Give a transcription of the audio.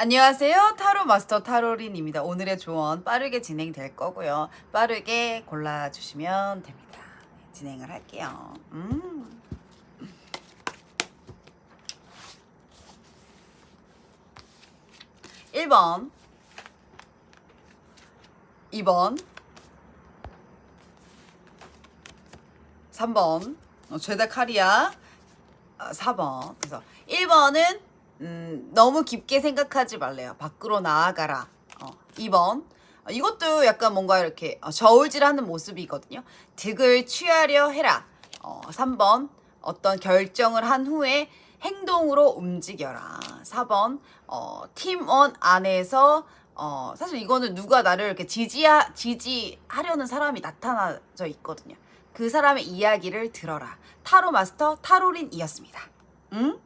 안녕하세요. 타로 마스터 타로린입니다. 오늘의 조언 빠르게 진행될 거고요. 빠르게 골라주시면 됩니다. 네, 진행을 할게요. 음. 일번 2번 3번 어, 죄다 칼이야 아, 4번 그래서 1번은 음, 너무 깊게 생각하지 말래요 밖으로 나아가라 어, 2번 어, 이것도 약간 뭔가 이렇게 어, 저울질하는 모습이거든요 득을 취하려 해라 어, 3번 어떤 결정을 한 후에 행동으로 움직여라 4번 어, 팀원 안에서 어, 사실 이거는 누가 나를 이렇게 지지하, 지지하려는 사람이 나타나져 있거든요. 그 사람의 이야기를 들어라. 타로 마스터 타로린이었습니다. 응?